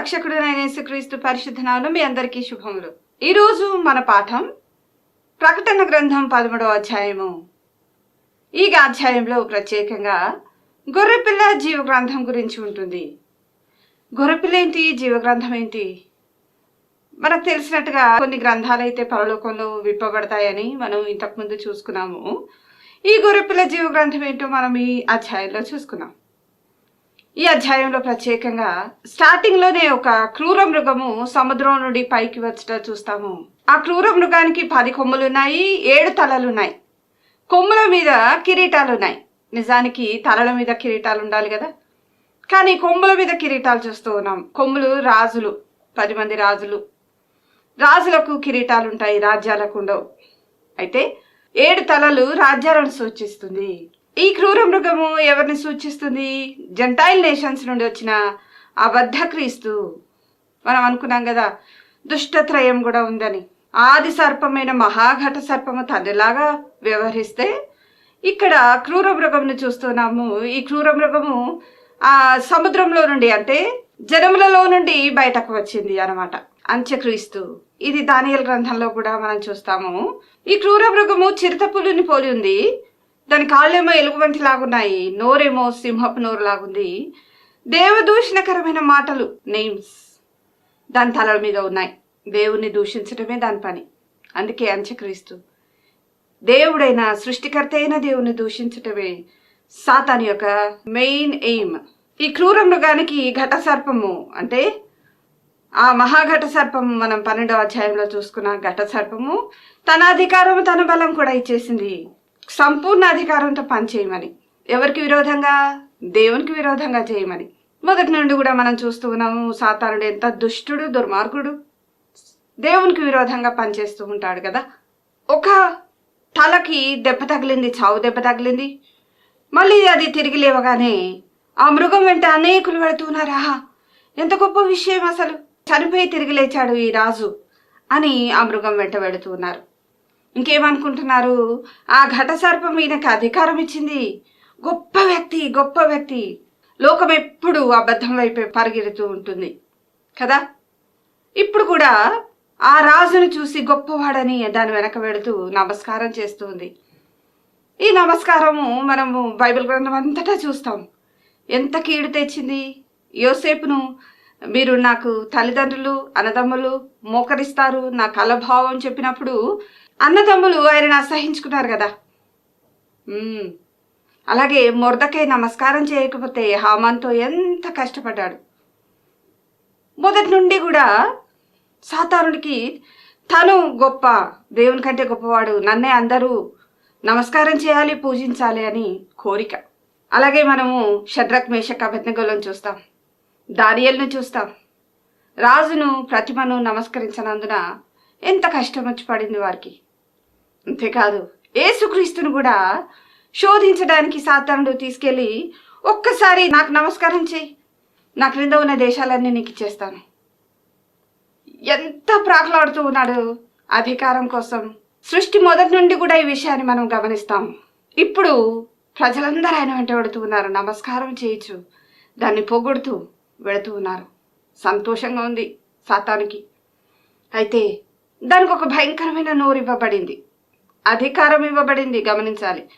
రక్షకుడైన యేసుక్రీస్తు పరిశుద్ధనాలు మీ అందరికీ శుభములు. ఈరోజు మన పాఠం ప్రకటన గ్రంథం పదమూడవ అధ్యాయము. ఈ అధ్యాయంలో ప్రత్యేకంగా గొర్రెపిల్ల జీవ గ్రంథం గురించి ఉంటుంది. గొర్రెపిల్ల ఏంటి జీవ గ్రంథం ఏంటి? మనకు తెలిసినట్టుగా కొన్ని గ్రంథాలు అయితే పరలోకంలో విప్పబడతాయని మనం ఇంతకుముందు చూసుకున్నాము. ఈ గొర్రెపిల్ల జీవ గ్రంథం ఏంటో మనం ఈ అధ్యాయంలో చూసుకున్నాం. ఈ అధ్యాయంలో ప్రత్యేకంగా స్టార్టింగ్లోనే ఒక క్రూర మృగము సముద్రం నుండి పైకి వచ్చట చూస్తాము. ఆ క్రూర మృగానికి పది కొమ్ములు ఉన్నాయి ఏడు తలలు ఉన్నాయి కొమ్ముల మీద కిరీటాలు ఉన్నాయి నిజానికి తలల మీద కిరీటాలు ఉండాలి కదా. కానీ కొమ్ముల మీద కిరీటాలు చూస్తూ ఉన్నాం. కొమ్ములు రాజులు పది మంది రాజులు. రాజులకు కిరీటాలు ఉంటాయి రాజ్యాలకు ఉండవు. అయితే ఏడు తలలు రాజ్యాలను సూచిస్తుంది. ఈ క్రూర మృగము ఎవరిని సూచిస్తుంది? జంటైల్ నేషన్స్ నుండి వచ్చిన అబద్ధ క్రీస్తు మనం అనుకున్నాం కదా దుష్టత్రయం కూడా ఉందని. ఆది సర్పమైన మహాఘట సర్పము తండ్రిలాగా వ్యవహరిస్తే ఇక్కడ క్రూర మృగమును చూస్తున్నాము. ఈ క్రూర మృగము ఆ సముద్రంలో నుండి అంటే జనములలో నుండి బయటకు వచ్చింది అన్నమాట. అంత్యక్రీస్తు. ఇది దానియల్ గ్రంథంలో కూడా మనం చూస్తాము. ఈ క్రూర మృగము చిరుతపులిని పోలి ఉంది. దాని కాళ్ళేమో ఎలుగుబంటి లాగున్నాయి నోరేమో సింహపు నోరు లాగుంది దేవదూషణకరమైన మాటలు నేమ్స్ దాని తలల మీద ఉన్నాయి. దేవుణ్ణి దూషించడమే దాని పని. అందుకే అంత్యక్రీస్తు దేవుడైన సృష్టికర్త అయిన దేవుని దూషించటమే సాతాని యొక్క మెయిన్ ఎయిమ్. ఈ క్రూర మృగానికి ఘట సర్పము అంటే ఆ మహాఘట సర్పము మనం పన్నెండవ అధ్యాయంలో చూసుకున్న ఘట సర్పము తన అధికారము తన బలం కూడా ఇచ్చేసింది. సంపూర్ణ అధికారంతో పనిచేయమని ఎవరికి విరోధంగా దేవునికి విరోధంగా చేయమని. మొదటి నుండి కూడా మనం చూస్తూ ఉన్నాము సాతానుడు ఎంత దుష్టుడు దుర్మార్గుడు. దేవునికి విరోధంగా పనిచేస్తూ ఉంటాడు కదా. ఒక తలకి దెబ్బ తగిలింది చావు దెబ్బ తగిలింది. మళ్ళీ అది తిరిగి లేవగానే ఆ మృగం వెంట అనేకులు వెళుతున్నారా ఎంత గొప్ప విషయం అసలు. చనిపోయి తిరిగి లేచాడు ఈ రాజు అని ఆ మృగం వెంట వెళుతున్నారు ఇంకేమనుకుంటున్నారు? ఆ ఘట సర్పం ఈయనకి అధికారం ఇచ్చింది. గొప్ప వ్యక్తి గొప్ప వ్యక్తి. లోకం ఎప్పుడు అబద్ధం వైపే పరిగెడుతూ ఉంటుంది. కదా? ఇప్పుడు కూడా ఆ రాజును చూసి గొప్పవాడని దాని వెనక పెడుతూ నమస్కారం చేస్తుంది. ఈ నమస్కారము మనము బైబిల్ గ్రంథం అంతటా చూస్తాం. ఎంత కీడు తెచ్చింది? యోసేపును మీరు నాకు తల్లిదండ్రులు అన్నదమ్ములు మోకరిస్తారు నా కలభావం చెప్పినప్పుడు అన్నదమ్ములు ఆయన అసహించుకున్నారు కదా. అలాగే మురదకై నమస్కారం చేయకపోతే హామాన్తో ఎంత కష్టపడ్డాడు. మొదటి నుండి కూడా సాతానుడికి తను గొప్ప దేవుని కంటే గొప్పవాడు నన్నే అందరూ నమస్కారం చేయాలి పూజించాలి అని కోరిక. అలాగే మనము షడ్రక్ మేషక్ అభిజ్ఞలను చూస్తాం. దానియల్ను చూస్తాం. రాజును ప్రతిమను నమస్కరించనందున ఎంత కష్టం వచ్చి పడింది వారికి. అంతేకాదు ఏసుక్రీస్తును కూడా శోధించడానికి సాతానుడు తీసుకెళ్ళి ఒక్కసారి నాకు నమస్కారం చేయి నా క్రింద ఉన్న దేశాలన్నీ నీకు ఇచ్చేస్తాను. ఎంత ప్రాకులాడుతూ ఉన్నాడు అధికారం కోసం. సృష్టి మొదటి నుండి కూడా ఈ విషయాన్ని మనం గమనిస్తాం. ఇప్పుడు ప్రజలందరూ ఆయన వెంట పెడుతూ ఉన్నారు నమస్కారం చేయొచ్చు దాన్ని పొగుడుతూ వెళుతూ ఉన్నారు. సంతోషంగా ఉంది సాతానికి. అయితే దానికి ఒక భయంకరమైన నోరు ఇవ్వబడింది. అధికారం ఇవ్వబడింది గమనించాలి.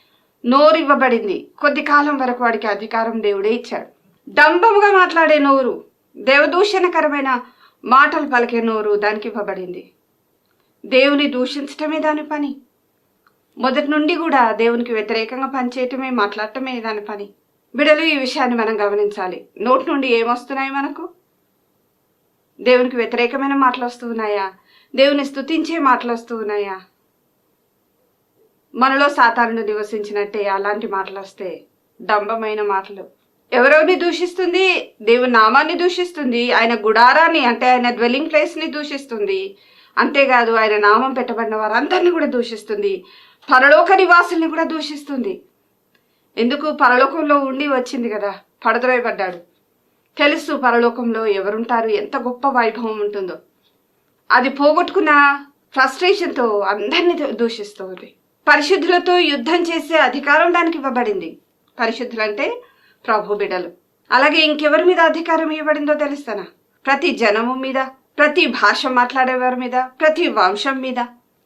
నోరు ఇవ్వబడింది. కొద్ది కాలం వరకు వాడికి అధికారం దేవుడే ఇచ్చాడు. డంబముగా మాట్లాడే నోరు దేవదూషణకరమైన మాటలు పలికే నోరు దానికి ఇవ్వబడింది. దేవుని దూషించటమే దాని పని. మొదటి నుండి కూడా దేవునికి వ్యతిరేకంగా పనిచేయటమే మాట్లాడటమే దాని పని. బిడలు ఈ విషయాన్ని మనం గమనించాలి. నోటి నుండి ఏమొస్తున్నాయి మనకు? దేవునికి వ్యతిరేకమైన మాటలు వస్తూ ఉన్నాయా దేవుని స్తుతించే మాటలు వస్తూ ఉన్నాయా మనలో సాతానుడు నివసించినట్టే అలాంటి మాటలు వస్తే డంబమైన మాటలు. ఎవరెవరిని దూషిస్తుంది? దేవుని నామాన్ని దూషిస్తుంది. ఆయన గుడారాన్ని అంటే ఆయన డ్వెల్లింగ్ ప్లేస్ని దూషిస్తుంది. అంతేకాదు ఆయన నామం పెట్టబడిన వారందరినీ కూడా దూషిస్తుంది. పరలోక నివాసుల్ని కూడా దూషిస్తుంది. ఎందుకు? పరలోకంలో ఉండి వచ్చింది కదా. పడద్రోయబడ్డాడు. తెలుసు పరలోకంలో ఎవరుంటారు? ఎంత గొప్ప వైభవం ఉంటుందో. అది పోగొట్టుకున్న ఫ్రస్ట్రేషన్తో అందరినీ దూ- దూషిస్తుంది. పరిశుద్ధులతో యుద్ధం చేసే అధికారం దానికి ఇవ్వబడింది. పరిశుద్ధులంటే ప్రభు బిడలు. అలాగే ఇంకెవరి మీద అధికారం ఇవ్వబడిందో తెలుస్తానా? ప్రతి జనము మీద ప్రతి భాష మాట్లాడేవారి మీద ప్రతి వంశం మీద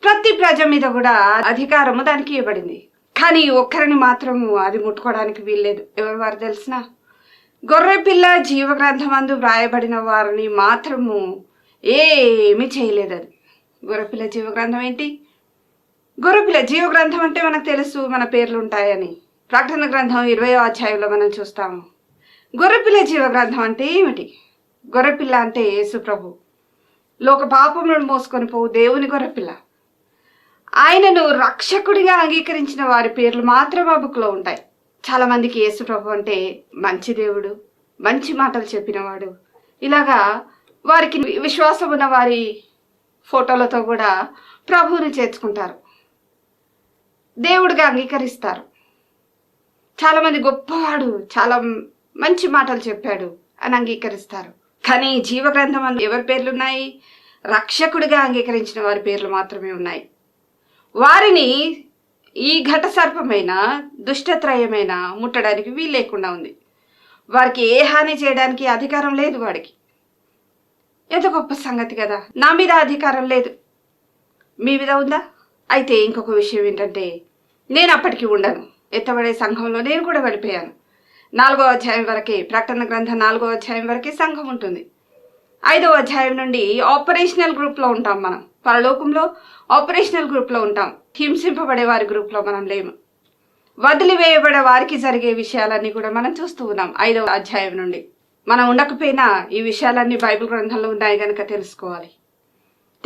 ప్రతి ప్రజ మీద కూడా అధికారము దానికి ఇవ్వబడింది. కానీ ఒక్కరిని మాత్రము అది ముట్టుకోవడానికి వీల్లేదు. ఎవరు వారు తెలిసిన? గొర్రెపిల్ల జీవగ్రంథమందు వ్రాయబడిన వారిని మాత్రము ఏమీ చేయలేదు అది గొర్రెపిల్ల జీవగ్రంథం ఏంటి? గొర్రెపిల్ల జీవగ్రంథం అంటే మనకు తెలుసు మన పేర్లు ఉంటాయని. ప్రకటన గ్రంథం ఇరవయో అధ్యాయంలో మనం చూస్తాము. గొర్రెపిల్ల జీవగ్రంథం అంటే ఏమిటి? గొర్రెపిల్ల అంటే యేసు ప్రభు. లోక పాపములను మోసుకొని పోవు దేవుని గొర్రెపిల్ల ఆయనను రక్షకుడిగా అంగీకరించిన వారి పేర్లు మాత్రం ఆ బుక్లో ఉంటాయి. చాలామందికి యేసు ప్రభు అంటే మంచి దేవుడు మంచి మాటలు చెప్పినవాడు. ఇలాగా వారికి విశ్వాసం ఉన్న వారి ఫోటోలతో కూడా ప్రభువుని చేర్చుకుంటారు. దేవుడిగా అంగీకరిస్తారు. చాలామంది గొప్పవాడు చాలా మంచి మాటలు చెప్పాడు అని అంగీకరిస్తారు. కానీ జీవగ్రంథం అందు ఎవరి పేర్లు ఉన్నాయి రక్షకుడిగా అంగీకరించిన వారి పేర్లు మాత్రమే ఉన్నాయి. వారిని ఈ ఘట సర్పమైన దుష్టత్రయమైన ముట్టడానికి వీలు లేకుండా ఉంది. వారికి ఏ హాని చేయడానికి అధికారం లేదు వాడికి. ఎంత గొప్ప సంగతి కదా! నా మీద అధికారం లేదు. మీ మీద ఉందా? అయితే ఇంకొక విషయం ఏంటంటే నేను అప్పటికి ఉండను. ఎత్తబడే సంఘంలో నేను కూడా వెళ్ళిపోయాను. నాలుగో అధ్యాయం వరకే ప్రకటన గ్రంథం నాలుగో అధ్యాయం వరకే సంఘం ఉంటుంది. ఐదవ అధ్యాయం నుండి ఆపరేషనల్ గ్రూప్లో ఉంటాం మనం. పరలోకంలో ఆపరేషనల్ గ్రూప్లో ఉంటాం. హింసింపబడే వారి గ్రూప్లో మనం లేము. వదిలివేయబడే వారికి జరిగే విషయాలన్నీ కూడా మనం చూస్తూ ఉన్నాం ఐదవ అధ్యాయం నుండి. మనం ఉండకపోయినా ఈ విషయాలన్నీ బైబిల్ గ్రంథంలో ఉన్నాయి కనుక తెలుసుకోవాలి.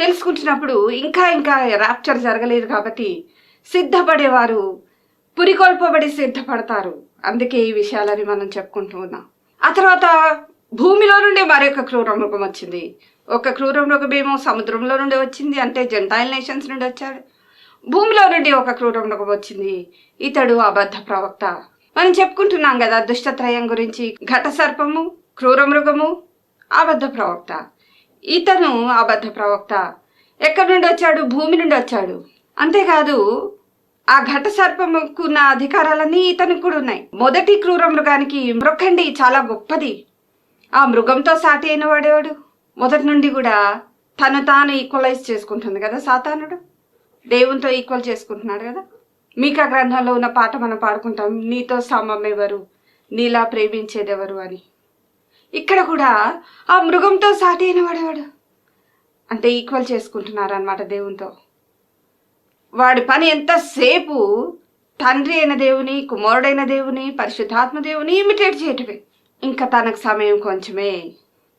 తెలుసుకుంటున్నప్పుడు ఇంకా ఇంకా ర్యాప్చర్ జరగలేదు కాబట్టి సిద్ధపడేవారు పురికొల్పబడి సిద్ధపడతారు. అందుకే ఈ విషయాలని మనం చెప్పుకుంటూ ఉన్నాం. ఆ తర్వాత భూమిలో నుండి మరొక క్రూర మృగం వచ్చింది. ఒక క్రూర మృగమేమో సముద్రంలో నుండి వచ్చింది అంటే జెంటైల్ నేషన్స్ నుండి వచ్చాడు భూమిలో నుండి ఒక క్రూరం మృగం వచ్చింది. ఇతడు అబద్ధ ప్రవక్త. మనం చెప్పుకుంటున్నాం కదా దుష్టత్రయం గురించి ఘట సర్పము క్రూరమృగము అబద్ధ ప్రవక్త. ఇతను అబద్ధ ప్రవక్త. ఎక్కడి నుండి వచ్చాడు? భూమి నుండి వచ్చాడు. అంతేకాదు ఆ ఘట సర్పముకున్న అధికారాలన్నీ ఇతనికి కూడా ఉన్నాయి. మొదటి క్రూర మృగానికి మృగండి చాలా గొప్పది. ఆ మృగంతో సాటి అయిన వాడేవాడు? మొదటి నుండి కూడా తను తాను ఈక్వలైజ్ చేసుకుంటుంది కదా సాతానుడు. దేవునితో ఈక్వల్ చేసుకుంటున్నాడు కదా. మీకా గ్రంథంలో ఉన్న పాట మనం పాడుకుంటాం నీతో సమం ఎవరు? నీలా ప్రేమించేదెవరు? అని. ఇక్కడ కూడా ఆ మృగంతో సాటి అయిన వాడేవాడు. అంటే ఈక్వల్ చేసుకుంటున్నారు అనమాట దేవునితో. వాడి పని ఎంతసేపు తండ్రి అయిన దేవుని కుమారుడైన దేవుని పరిశుద్ధాత్మ దేవుని ఇమిటేట్ చేయటమే. ఇంకా తనకు సమయం కొంచెమే.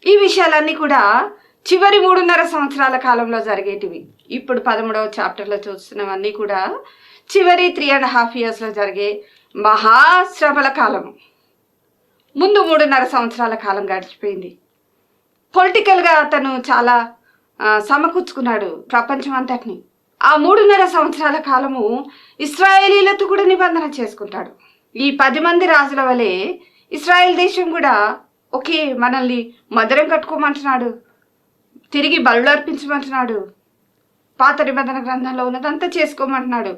ఈ విషయాలన్నీ కూడా చివరి మూడున్నర సంవత్సరాల కాలంలో జరిగేటివి. ఇప్పుడు పదమూడవ చాప్టర్లో చూస్తున్నవన్నీ కూడా చివరి త్రీ అండ్ హాఫ్ ఇయర్స్లో జరిగే మహాశ్రమల కాలము. ముందు మూడున్నర సంవత్సరాల కాలం గడిచిపోయింది. పొలిటికల్గా అతను చాలా సమకూర్చుకున్నాడు ప్రపంచం అంతటిని ఆ మూడున్నర సంవత్సరాల కాలము ఇస్రాయేలీలతో కూడా నిబంధన చేసుకుంటాడు. ఈ పది మంది రాజుల వలె ఇస్రాయేల్ దేశం కూడా ఓకే మనల్ని మధురం కట్టుకోమంటున్నాడు తిరిగి బలు అర్పించమంటున్నాడు పాత నిబంధన గ్రంథంలో ఉన్నదంతా చేసుకోమంటున్నాడు.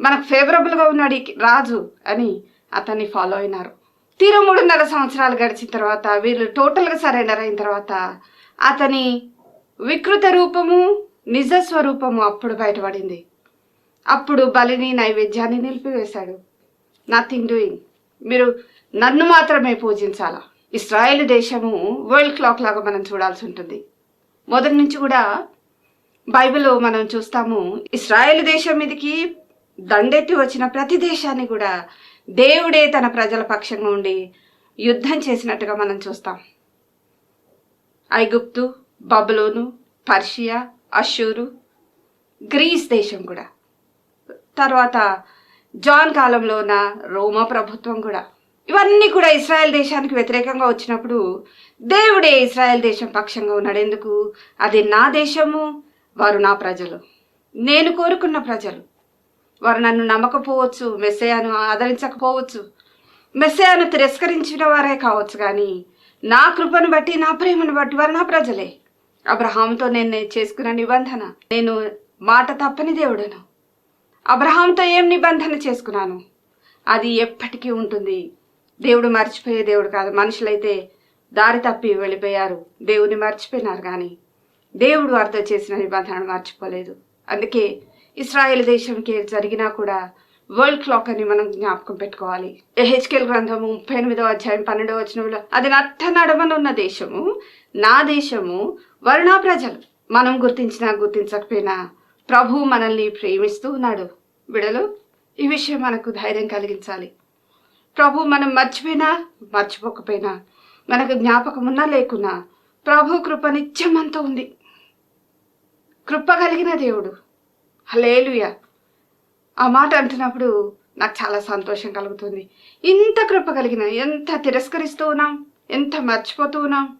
మనకు ఫేవరబుల్గా ఉన్నాడు రాజు అని అతన్ని ఫాలో అయినారు. తీరా మూడున్నర సంవత్సరాలు గడిచిన తర్వాత వీళ్ళు టోటల్గా సరెండర్ అయిన తర్వాత అతని వికృత రూపము నిజ స్వరూపము అప్పుడు బయటపడింది. అప్పుడు బలిని నైవేద్యాన్ని నిలిపివేశాడు. నథింగ్ డూయింగ్ మీరు నన్ను మాత్రమే పూజించాలా? ఇస్రాయేల్ దేశము వరల్డ్ క్లాక్ లాగా మనం చూడాల్సి ఉంటుంది. మొదటి నుంచి కూడా బైబిల్లో మనం చూస్తాము ఇస్రాయేల్ దేశం మీదకి దండెత్తి వచ్చిన ప్రతి దేశాన్ని కూడా దేవుడే తన ప్రజల పక్షంగా ఉండి యుద్ధం చేసినట్టుగా మనం చూస్తాం. ఐగుప్తు బబులోను పర్షియా అషూరు గ్రీస్ దేశం కూడా. తర్వాత జాన్ కాలంలో ఉన్న రోమా ప్రభుత్వం కూడా. ఇవన్నీ కూడా ఇస్రాయెల్ దేశానికి వ్యతిరేకంగా వచ్చినప్పుడు దేవుడే ఇస్రాయెల్ దేశం పక్షంగా ఉన్నాడు. ఎందుకు? అది నా దేశము వారు నా ప్రజలు. నేను కోరుకున్న ప్రజలు. వారు నన్ను నమ్మకపోవచ్చు మెస్సయాను ఆదరించకపోవచ్చు. మెస్సయాను తిరస్కరించిన వారే కావచ్చు కానీ నా కృపను బట్టి నా ప్రేమను బట్టి వారు నా ప్రజలే. అబ్రహాంతో నేను చేసుకున్న నిబంధన నేను మాట తప్పని దేవుడను. అబ్రహాంతో ఏం నిబంధన చేసుకున్నాను? అది ఎప్పటికీ ఉంటుంది. దేవుడు మర్చిపోయే దేవుడు కాదు. మనుషులైతే దారి తప్పి వెళ్ళిపోయారు. దేవుని మర్చిపోయినారు కానీ దేవుడు వారితో చేసిన నిబంధనను మర్చిపోలేదు. అందుకే ఇస్రాయేల్ దేశంకి జరిగినా కూడా వరల్డ్ క్లాక్ అని మనం జ్ఞాపకం పెట్టుకోవాలి. హెచ్కెల్ గ్రంథము ముప్పై ఎనిమిదో అధ్యాయం పన్నెండవ వచనంలో అది నట్ట నడమనున్న దేశము నా దేశము వరుణా ప్రజలు. మనం గుర్తించినా గుర్తించకపోయినా ప్రభు మనల్ని ప్రేమిస్తూ ఉన్నాడు. బిడలు ఈ విషయం మనకు ధైర్యం కలిగించాలి. ప్రభు మనం మర్చిపోయినా మర్చిపోకపోయినా మనకు జ్ఞాపకం ఉన్నా లేకున్నా ప్రభు కృప నిత్యం అంతా ఉంది. కృప కలిగిన దేవుడు. హలేలుయ ఆ మాట అంటున్నప్పుడు నాకు చాలా సంతోషం కలుగుతుంది. ఇంత కృప కలిగిన ఎంత తిరస్కరిస్తూ ఉన్నాం ఎంత మర్చిపోతూ ఉన్నాం.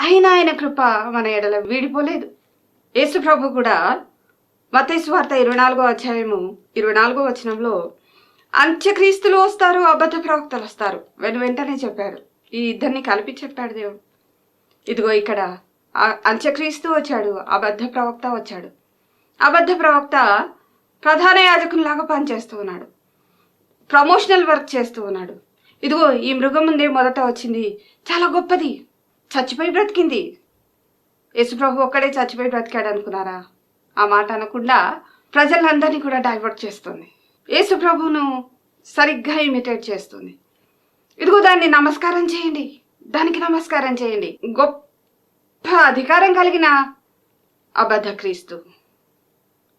అయినా ఆయన కృప మన ఎడల వీడిపోలేదు. యేసు ప్రభు కూడా మతేసు వార్త ఇరవై నాలుగో అధ్యాయము ఇరవై నాలుగో వచనంలో అంత్యక్రీస్తులు వస్తారు అబద్ధ ప్రవక్తలు వస్తారు వెను వెంటనే చెప్పాడు. ఈ ఇద్దరిని కలిపి చెప్పాడు దేవుడు. ఇదిగో ఇక్కడ అంత్యక్రీస్తు వచ్చాడు అబద్ధ ప్రవక్త వచ్చాడు. అబద్ధ ప్రవక్త ప్రధాన యాజకునిలాగా పనిచేస్తూ ఉన్నాడు. ప్రమోషనల్ వర్క్ చేస్తూ ఉన్నాడు. ఇదిగో ఈ మృగం ముందే మొదట వచ్చింది. చాలా గొప్పది. చచ్చిపోయి బ్రతికింది. యశుప్రభు ఒక్కడే చచ్చిపోయి బ్రతికాడు అనుకున్నారా? ఆ మాట అనకుండా ప్రజలందరినీ కూడా డైవర్ట్ చేస్తుంది. యేసుప్రభును సరిగ్గా ఇమిటేట్ చేస్తుంది. ఇదిగో దాన్ని నమస్కారం చేయండి. దానికి నమస్కారం చేయండి. గొప్ప అధికారం కలిగిన అబద్ధ క్రీస్తు.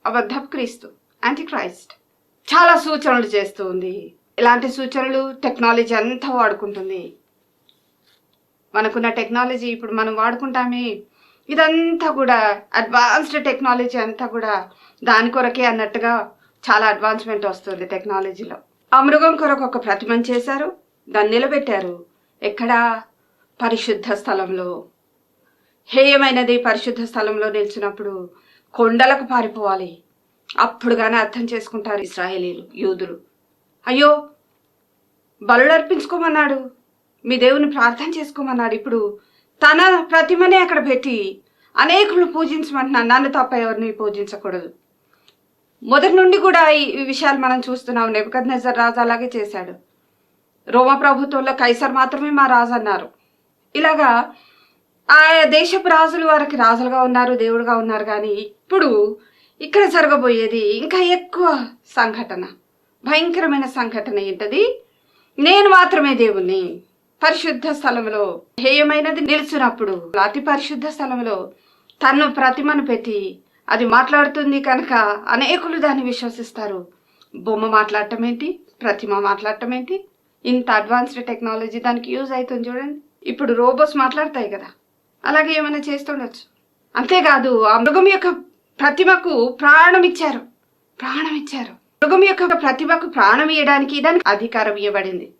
అబద్ధపు క్రీస్తు యాంటీ క్రైస్ట్ చాలా సూచనలు చేస్తూ ఉంది. ఇలాంటి సూచనలు టెక్నాలజీ అంతా వాడుకుంటుంది. మనకున్న టెక్నాలజీ ఇప్పుడు మనం వాడుకుంటామే. ఇదంతా కూడా అడ్వాన్స్డ్ టెక్నాలజీ అంతా కూడా దాని కొరకే అన్నట్టుగా చాలా అడ్వాన్స్మెంట్ వస్తుంది టెక్నాలజీలో ఆ మృగం కొరకు ఒక ప్రతిమను చేశారు. దాన్ని నిలబెట్టారు. ఎక్కడ? పరిశుద్ధ స్థలంలో. హేయమైనది పరిశుద్ధ స్థలంలో నిలిచినప్పుడు కొండలకు పారిపోవాలి. అప్పుడు కానీ అర్థం చేసుకుంటారు ఇస్రాయేలీలు యూదులు. అయ్యో బలుడర్పించుకోమన్నాడు మీ దేవుని ప్రార్థన చేసుకోమన్నాడు. ఇప్పుడు తన ప్రతిమనే అక్కడ పెట్టి అనేకులు పూజించమంటున్నాను నన్ను తప్ప ఎవరిని పూజించకూడదు. మొదటి నుండి కూడా ఈ విషయాలు మనం చూస్తున్నాం. నెబద్ రాజు అలాగే చేశాడు. రోమ ప్రభుత్వంలో కైసర్ మాత్రమే మా రాజు అన్నారు. ఇలాగా ఆ దేశపు రాజులు వారికి రాజులుగా ఉన్నారు దేవుడుగా ఉన్నారు. కానీ ఇప్పుడు ఇక్కడ జరగబోయేది ఇంకా ఎక్కువ సంఘటన భయంకరమైన సంఘటన ఏంటది? నేను మాత్రమే దేవుణ్ణి. పరిశుద్ధ స్థలంలో హేయమైనది నిలిచినప్పుడు అతి పరిశుద్ధ స్థలంలో తను ప్రతిమను పెట్టి అది మాట్లాడుతుంది కనుక అనేకులు దాన్ని విశ్వసిస్తారు. బొమ్మ మాట్లాడటం ఏంటి? ప్రతిమ మాట్లాడటం ఏంటి? ఇంత అడ్వాన్స్డ్ టెక్నాలజీ దానికి యూజ్ అవుతుంది చూడండి. ఇప్పుడు రోబోస్ మాట్లాడతాయి కదా. అలాగే ఏమైనా చేస్తుండొచ్చు. అంతేకాదు ఆ మృగం యొక్క ప్రతిమకు ప్రాణం ఇచ్చారు ప్రాణం ఇచ్చారు మృగం యొక్క ప్రతిమకు ప్రాణం ఇవ్వడానికి దానికి అధికారం ఇవ్వబడింది.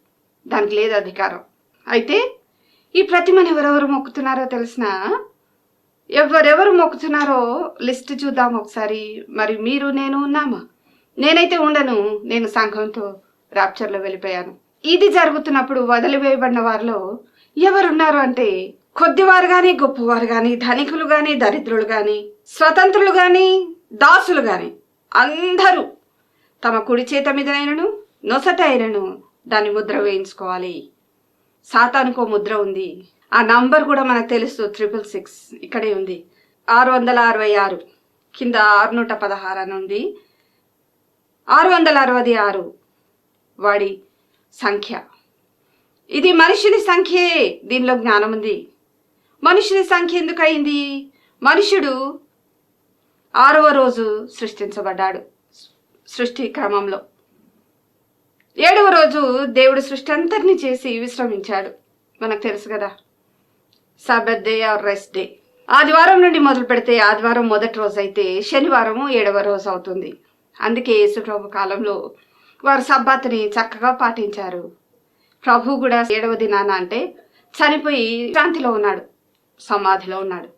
దానికి లేదు అధికారం. అయితే ఈ ప్రతిమను ఎవరెవరు మొక్కుతున్నారో తెలిసిన? ఎవరెవరు మొక్కుతున్నారో లిస్ట్ చూద్దాం ఒకసారి. మరి మీరు నేను ఉన్నామా? నేనైతే ఉండను. నేను సంఘంతో రాప్చర్లో వెళ్ళిపోయాను. ఇది జరుగుతున్నప్పుడు వదిలివేయబడిన వారిలో ఎవరున్నారు అంటే కొద్దివారు కానీ గొప్పవారు కానీ ధనికులు కానీ దరిద్రులు కానీ స్వతంత్రులు కానీ దాసులు కానీ అందరూ తమ కుడి చేత మీద అయినను నొసట అయినను దాని ముద్ర వేయించుకోవాలి. సాతానుకో ముద్ర ఉంది. ఆ నంబర్ కూడా మనకు తెలుసు ట్రిపుల్ సిక్స్ ఇక్కడే ఉంది. ఆరు వందల అరవై ఆరు కింద ఆరు నూట పదహారు అని ఉంది. ఆరు వందల అరవై ఆరు వాడి సంఖ్య. ఇది మనిషిని సంఖ్యే దీనిలో జ్ఞానం ఉంది. మనుషుని సంఖ్య ఎందుకయింది? మనుషుడు ఆరవ రోజు సృష్టించబడ్డాడు సృష్టి క్రమంలో. ఏడవ రోజు దేవుడు సృష్టి అంతటిని చేసి విశ్రమించాడు. మనకు తెలుసు కదా sabbath day or rest day ఆదివారం నుండి మొదలు పెడితే ఆదివారం మొదటి రోజు అయితే శనివారము ఏడవ రోజు అవుతుంది. అందుకే యేసుప్రభు కాలంలో వారు సబ్బాత్ని చక్కగా పాటించారు. ప్రభు కూడా ఏడవ దినాన అంటే చనిపోయి శాంతిలో ఉన్నాడు. సమాధిలో ఉన్నాడు.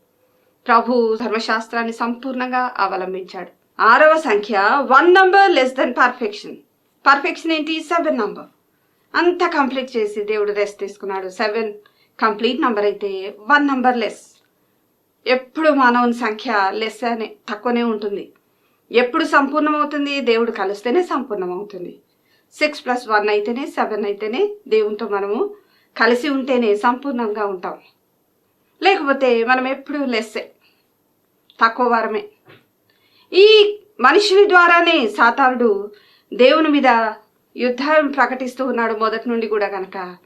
ప్రభు ధర్మశాస్త్రాన్ని సంపూర్ణంగా అవలంబించాడు. ఆరవ సంఖ్య one number less than perfection perfection ఏంటి? సెవెన్ నంబర్ అంతా కంప్లీట్ చేసి దేవుడు రెస్ట్ తీసుకున్నాడు. సెవెన్ కంప్లీట్ నంబర్ అయితే వన్ నంబర్ లెస్ ఎప్పుడు మానవుని సంఖ్య లెస్ అనే తక్కువనే ఉంటుంది. ఎప్పుడు సంపూర్ణమవుతుంది? దేవుడు కలిస్తేనే సంపూర్ణమవుతుంది. సిక్స్ ప్లస్ వన్ అయితేనే సెవెన్ అయితేనే దేవునితో మనము కలిసి ఉంటేనే సంపూర్ణంగా ఉంటాం. లేకపోతే మనం ఎప్పుడు లెస్సే. తక్కువ వారమే. ఈ మనుషుని ద్వారానే సాతానుడు దేవుని మీద యుద్ధం ప్రకటిస్తూ ఉన్నాడు మొదటి నుండి కూడా కనుక.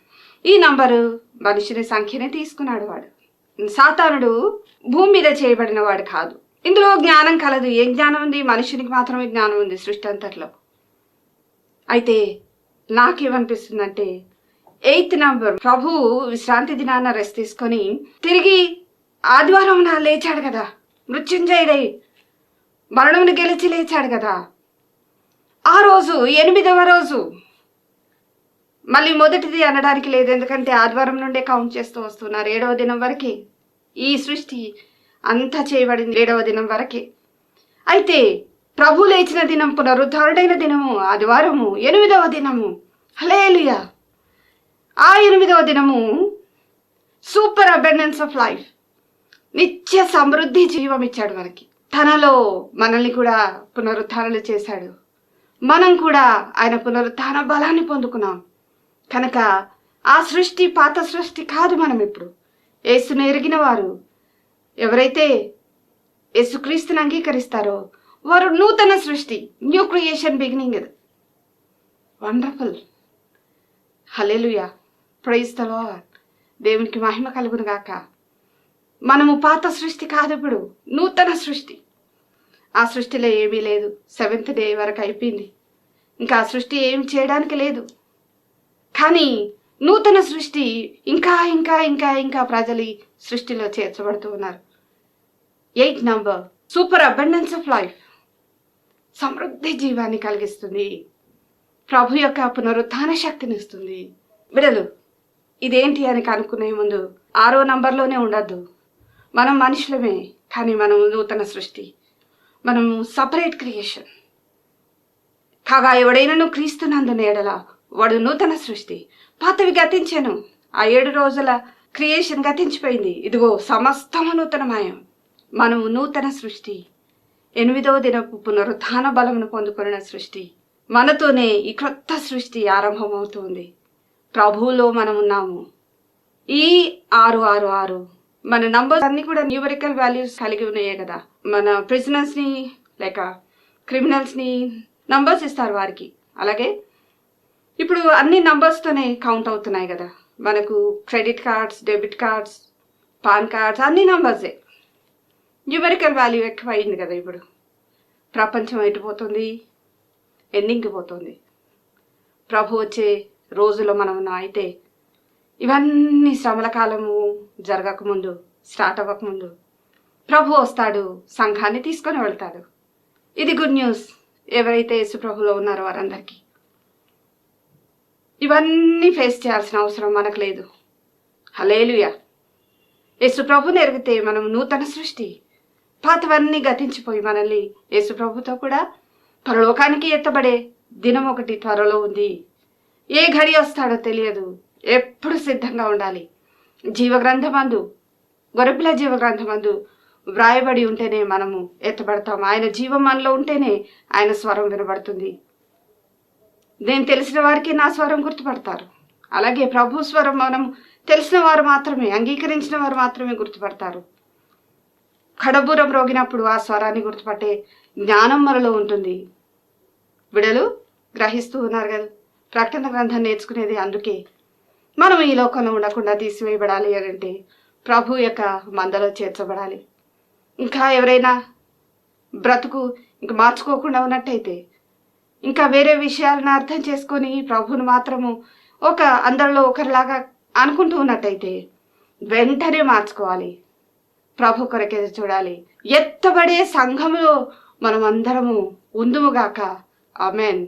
ఈ నంబరు మనుషుని సంఖ్యనే తీసుకున్నాడు వాడు. సాతానుడు భూమి మీద చేయబడిన వాడు కాదు. ఇందులో జ్ఞానం కలదు. ఏ జ్ఞానం ఉంది? మనుషునికి మాత్రమే జ్ఞానం ఉంది సృష్టి అంతట్లో. అయితే నాకేమనిపిస్తుందంటే ఎయిత్ నంబర్. ప్రభు విశ్రాంతి దినాన రెస్ట్ తీసుకొని తిరిగి ఆదివారం నా లేచాడు కదా. మృత్యుంజయుడై మరణమును గెలిచి లేచాడు కదా. ఆ రోజు ఎనిమిదవ రోజు. మళ్ళీ మొదటిది అనడానికి లేదు ఎందుకంటే ఆదివారం నుండే కౌంట్ చేస్తూ వస్తున్నారు. ఏడవ దినం వరకే ఈ సృష్టి అంతా చేయబడింది ఏడవ దినం వరకే. అయితే ప్రభు లేచిన దినం పునరుద్ధరుడైన దినము ఆదివారము ఎనిమిదవ దినము. హలేలుయా ఆ ఎనిమిదవ దినము. సూపర్ అబెండెన్స్ ఆఫ్ లైఫ్ నిత్య సమృద్ధి జీవం ఇచ్చాడు మనకి. తనలో మనల్ని కూడా పునరుత్థానలు చేశాడు. మనం కూడా ఆయన పునరుత్థాన బలాన్ని పొందుకున్నాం. కనుక ఆ సృష్టి పాత సృష్టి కాదు మనం ఇప్పుడు. యేసును ఎరిగిన వారు ఎవరైతే యేసుక్రీస్తుని అంగీకరిస్తారో వారు నూతన సృష్టి న్యూ క్రియేషన్ బిగినింగ్ ఇది వండర్ఫుల్ హలేలుయా ప్రైజ్ దేవునికి మహిమ కలుగును గాక. మనము పాత సృష్టి కాదు ఇప్పుడు నూతన సృష్టి. ఆ సృష్టిలో ఏమీ లేదు. సెవెంత్ డే వరకు అయిపోయింది. ఇంకా ఆ సృష్టి ఏం చేయడానికి లేదు. కానీ నూతన సృష్టి ఇంకా ఇంకా ఇంకా ఇంకా ప్రజలు ఈ సృష్టిలో చేర్చబడుతూ ఉన్నారు. Eight number super abundance of life సమృద్ధి జీవాన్ని కలిగిస్తుంది. ప్రభు యొక్క పునరుత్థాన శక్తిని ఇస్తుంది. బిడలు ఇదేంటి అని కనుక్కునే ముందు ఆరో నంబర్లోనే ఉండద్దు. మనం మనుషులమే కానీ మనం నూతన సృష్టి. మనము సపరేట్ క్రియేషన్. కాగా ఎవడైనను క్రీస్తునందున ఎడల వాడు నూతన సృష్టి. పాతవి గతించాను. ఆ ఏడు రోజుల క్రియేషన్ గతించిపోయింది. ఇదిగో సమస్తము నూతనమాయం. మనము నూతన సృష్టి. ఎనిమిదవ దినపు పునరుత్థాన బలమును పొందుకున్న సృష్టి. మనతోనే ఈ క్రొత్త సృష్టి ఆరంభమవుతుంది. ప్రభువులో మనం ఉన్నాము. ఈ ఆరు ఆరు ఆరు మన నంబర్స్ అన్ని కూడా న్యూమరికల్ వాల్యూస్ కలిగి ఉన్నాయే కదా. మన ప్రిజనర్స్ని ని లేక క్రిమినల్స్ని ని నంబర్స్ ఇస్తారు వారికి. అలాగే ఇప్పుడు అన్ని నంబర్స్తోనే కౌంట్ అవుతున్నాయి కదా. మనకు credit cards debit cards PAN cards అన్ని నంబర్సే న్యూమరికల్ వాల్యూ ఎక్కువ అయింది కదా ఇప్పుడు. ప్రపంచం ఎటుపోతుంది ఎండింగ్కి పోతుంది. ప్రభు వచ్చే రోజులో మనం ఉన్నాం అయితే ఇవన్నీ శ్రమల కాలము జరగకముందు స్టార్ట్ అవ్వకముందు ప్రభు వస్తాడు సంఘాన్ని తీసుకొని వెళ్తాడు. ఇది గుడ్ న్యూస్. ఎవరైతే యేసు ప్రభులో ఉన్నారో వారందరికీ. ఇవన్నీ ఫేస్ చేయాల్సిన అవసరం మనకు లేదు. హలేలుయా యేసు ప్రభుని ఎరిగితే మనం నూతన సృష్టి. పాతవన్నీ గతించిపోయి మనల్ని యేసు ప్రభుతో కూడా పరలోకానికి ఎత్తబడే దినం ఒకటి త్వరలో ఉంది. ఏ ఘడి వస్తాడో తెలియదు. ఎప్పుడు సిద్ధంగా ఉండాలి. జీవగ్రంథమందు గొరపిల జీవగ్రంథమందు వ్రాయబడి ఉంటేనే మనము ఎత్తబడతాం. ఆయన జీవం మనలో ఉంటేనే ఆయన స్వరం వినబడుతుంది. నేను తెలిసిన వారికి నా స్వరం గుర్తుపడతారు. అలాగే ప్రభు స్వరం మనం తెలిసిన వారు మాత్రమే అంగీకరించిన వారు మాత్రమే గుర్తుపడతారు. కడబూరం రోగినప్పుడు ఆ స్వరాన్ని గుర్తుపట్టే జ్ఞానం మనలో ఉంటుంది. విడలు గ్రహిస్తూ ఉన్నారు కదా. ప్రకటన గ్రంథం నేర్చుకునేది అందుకే. మనం ఈ లోకంలో ఉండకుండా తీసివేయబడాలి అని అంటే ప్రభు యొక్క మందలో చేర్చబడాలి. ఇంకా ఎవరైనా బ్రతుకు ఇంక మార్చుకోకుండా ఉన్నట్టయితే ఇంకా వేరే విషయాలను అర్థం చేసుకొని ప్రభుని మాత్రము ఒక అందరిలో ఒకరిలాగా అనుకుంటూ ఉన్నట్టయితే వెంటనే మార్చుకోవాలి. ప్రభు కొరకే చూడాలి. ఎత్తబడే సంఘములో మనం అందరము ఉందుముగాక amen.